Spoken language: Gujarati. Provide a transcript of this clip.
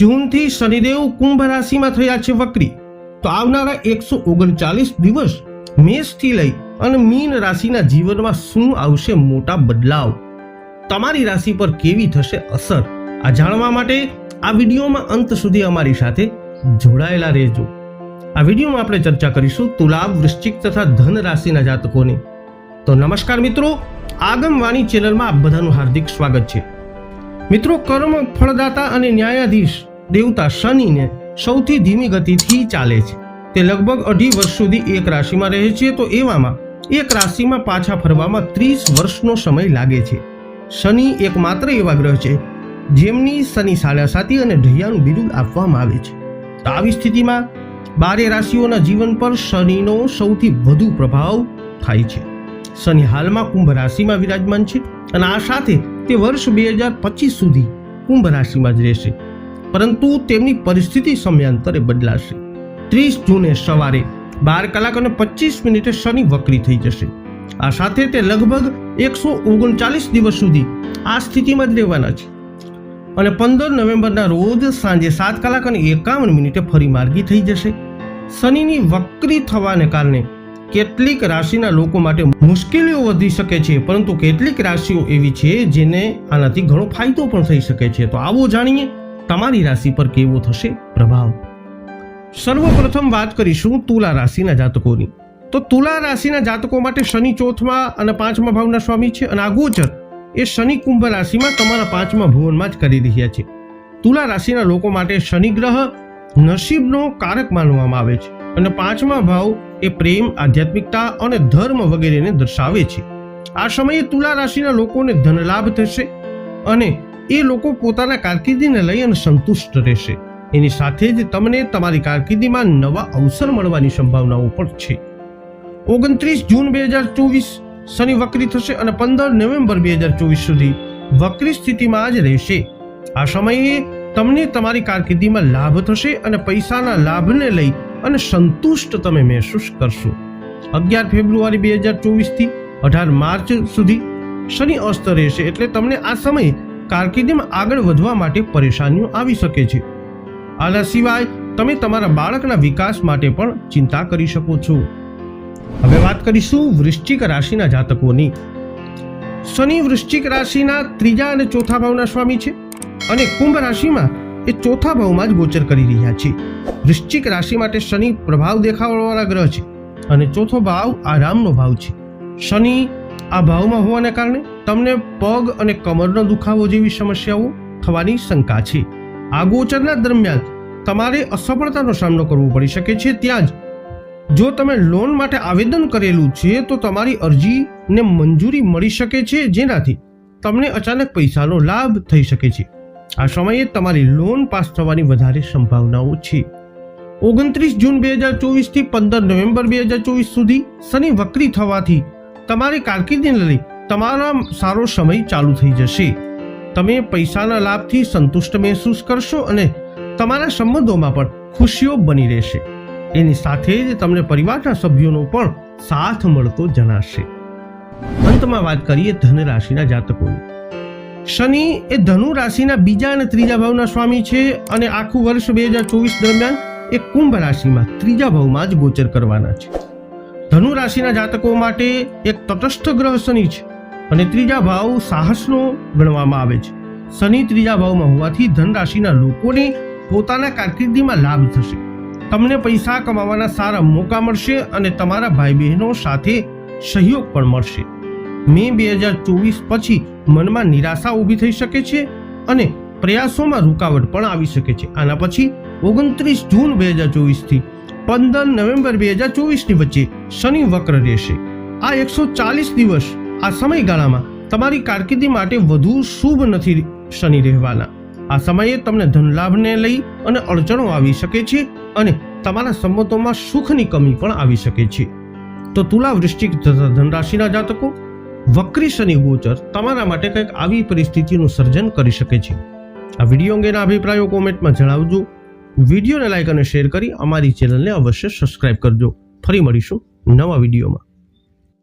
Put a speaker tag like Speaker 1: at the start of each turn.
Speaker 1: જૂનથી શનિદેવ કુંભ રાશિમાં થયા છે વક્રી. તો આવનારા એકસો ઓગણચાલીસ દિવસ મેષથી લઈ અને મીન રાશિના જીવનમાં શું આવશે મોટા બદલાવ? તમારી રાશિ પર કેવી થશે અસર? આ જાણવા માટે આ વિડીયોમાં અંત સુધી અમારી સાથે જોડાયેલા રહેજો. આ વિડીયોમાં આપણે ચર્ચા કરીશું તુલા વૃશ્ચિક તથા ધન રાશિના જાતકોની. તો નમસ્કાર મિત્રો, આગમવાણી ચેનલમાં આપ બધાનું હાર્દિક સ્વાગત છે. મિત્રો કર્મ ફળદાતા અને ન્યાયાધીશ દેવતા શનિને સૌથી ધીમી ગતિથી ચાલે છે. તે લગભગ અઢી વર્ષ સુધી એક રાશિમાં રહે છે તો એવામાં એક રાશિમાં પાછા ફરવામાં ત્રીસ વર્ષનો સમય લાગે છે. શનિ એકમાત્ર એવા ગ્રહ છે જેમની શનિ સાડાસાતી અને ઢૈયાનું બિરુદ આપવામાં આવે છે. તો આવી સ્થિતિમાં બારે રાશિઓના જીવન પર શનિનો સૌથી વધુ પ્રભાવ થાય છે. શનિ હાલમાં કુંભ રાશિમાં વિરાજમાન છે અને આ સાથે તે વર્ષ બે હજાર પચીસ સુધી કુંભ રાશિમાં જ રહેશે. પરંતુ તેમની પરિસ્થિતિ સમયાંતરે બદલાશે. ત્રીસ જૂને સવારે બાર કલાક અને પચીસ મિનિટે શનિ વક્રી થઈ જશે. આ સાથે તે લગભગ એકસો ઓગણચાલીસ દિવસ સુધી આ સ્થિતિમાં જ રહેવાના છે. અને પંદર નવેમ્બરના રોજ સાંજે સાત કલાક અને એકાવન મિનિટે ફરી માર્ગી થઈ જશે. શનિની વક્રી થવાને કારણે કેટલીક રાશિના લોકો માટે મુશ્કેલીઓ વધી શકે છે, પરંતુ કેટલીક રાશિઓ એવી છે જેને આનાથી ઘણો ફાયદો પણ થઈ શકે છે. તો આવો જાણીએ તમારી રાશિ પર કેવો થશે પ્રભાવ. સર્વપ્રથમ વાત કરીશું તુલા રાશિના જાતકોની. તો તુલા રાશિના જાતકો માટે શનિ ચોથમાં અને પાંચમા ભાવના સ્વામી છે અને આ ગોચર એ શનિ કુંભ રાશિમાં તમારા પાંચમા ભુવનમાં જ કરી રહ્યા છે. તુલા રાશિના લોકો માટે શનિ ગ્રહ નસીબનો કારક માનવામાં આવે છે. અને પાંચમા ભાવ એ પ્રેમ, આધ્યાત્મિકતા અને ધર્મ વગેરેને દર્શાવે છે. આ સમયે તુલા રાશિના લોકોને ધનલાભ થશે અને એ લોકો પોતાના કારકિર્દીને લઈ અને સંતુષ્ટ રહેશે. એની સાથે જ તમને તમારી કારકિર્દીમાં નવા અવસર મળવાની સંભાવનાઓ પણ છે. ઓગણત્રીસ જૂન બે હજાર ચોવીસ શનિ વક્રી થશે અને પંદર નવેમ્બર બે હજાર ચોવીસ સુધી વક્રી સ્થિતિમાં જ રહેશે. આ સમયે તમને તમારી કારકિર્દીમાં લાભ થશે અને પૈસાના લાભને લઈ અને સંતુષ્ટ તમે મહેસૂસ કરશો. અગિયાર ફેબ્રુઆરી બે હજાર ચોવીસથી અઢાર માર્ચ સુધી શનિ અસ્ત રહેશે એટલે તમને આ સમયે કારકિર્દીમાં આગળ વધવા માટે પરેશાનીઓ આવી શકે છે. આના સિવાય તમે તમારા બાળકના વિકાસ માટે પણ ચિંતા કરી શકો છો. હવે વાત કરીશું વૃશ્ચિક રાશિના જાતકોની. શનિ વૃશ્ચિક રાશિના ત્રીજા અને ચોથા ભાવના સ્વામી છે. અને કુંભ રાશિમાં એ ચોથા ભાવમાં જ ગોચર કરી રહ્યા છે. વૃશ્ચિક રાશિ માટે શનિ પ્રભાવ દેખાડવાવાળા ગ્રહ છે અને ચોથો ભાવ આરામનો ભાવ છે. શનિ આ ભાવમાં હોવાને કારણે તમને પગ અને કમરનો દુખાવો જેવી સમસ્યાઓ થવાની શંકા છે. આ ગોચરના દરમિયાન તમારે અસફળતાનો સામનો કરવો પડી શકે છે ત્યાં જ. જો તમે લોન માટે આવેદન કરેલું છે તો તમારી અરજીને મંજૂરી મળી શકે છે જેનાથી તમને અચાનક પૈસાનો લાભ થઈ શકે છે. આ સમયે તમારી લોન પાસ થવાની વધારે સંભાવનાઓ છે. ઓગણત્રીસ જૂન બે હજાર ચોવીસથી પંદર નવેમ્બર બે હજાર ચોવીસ સુધી શનિ વક્રી થવાથી તમારી કારકિર્દીને લઈ તમારા સારો સમય ચાલુ થઈ જશે. તમે પૈસાના લાભથી સંતુષ્ટ મહેસૂસ કરશો અને તમારા સંબંધોમાં પણ ખુશીઓ બની રહેશે. એની સાથે જ તમને પરિવારના સભ્યોનો પણ સાથ મળતો જણાશે. અંતમાં વાત કરીએ ધન રાશિના જાતકોની. શનિ એ ધનુ રાશિના બીજા અને ત્રીજા ભાવના સ્વામી છે અને આખું વર્ષ બે હજાર ચોવીસ દરમિયાન એ કુંભ રાશિમાં ત્રીજા ભાવમાં જ ગોચર કરવાના છે. ધનુ રાશિના જાતકો માટે એક તટસ્થ ગ્રહ શનિ છે અને ત્રીજા ભાવ સાહસનો ગણવામાં આવે છે. શનિ ત્રીજા ભાવમાં હોવાથી ધન રાશિના લોકોને પોતાના કારકિર્દીમાં લાભ થશે. તમને પૈસા કમાવાના સારા મોકા મળશે અને તમારા ભાઈ બહેનો સાથે સહયોગ પણ મળશે. મે બે હજાર ચોવીસ પછી મનમાં નિરાશા ઊભી થઈ શકે છે અને પ્રયાસોમાં રૂકાવટ પણ આવી શકે છે. આના પછી ઓગણત્રીસ જૂન બે હજાર ચોવીસથી પંદર નવેમ્બર બે હજાર ચોવીસની વચ્ચે શનિ વક્ર રહેશે. આ એકસો ચાલીસ દિવસ આ સમયગાળામાં તમારી કારકિર્દી માટે વધુ શુભ નથી શનિ રહેવાના. આ સમયે તમને ધનલાભને લઈ અને અડચણો આવી શકે છે અને તમારા સંબંધોમાં સુખની કમી પણ આવી શકે છે. તો તુલા વૃશ્ચિક તથા ધનરાશિના જાતકો વક્રી શનિ ગોચર તમારા માટે કંઈક આવી પરિસ્થિતિનું સર્જન કરી શકે છે. આ વીડિયો અંગેના અભિપ્રાયો કોમેન્ટમાં જણાવજો. વિડીયોને લાઇક અને શેર કરી અમારી ચેનલને અવશ્ય સબસ્ક્રાઇબ કરજો. ફરી મળીશું નવા વિડીયોમાં.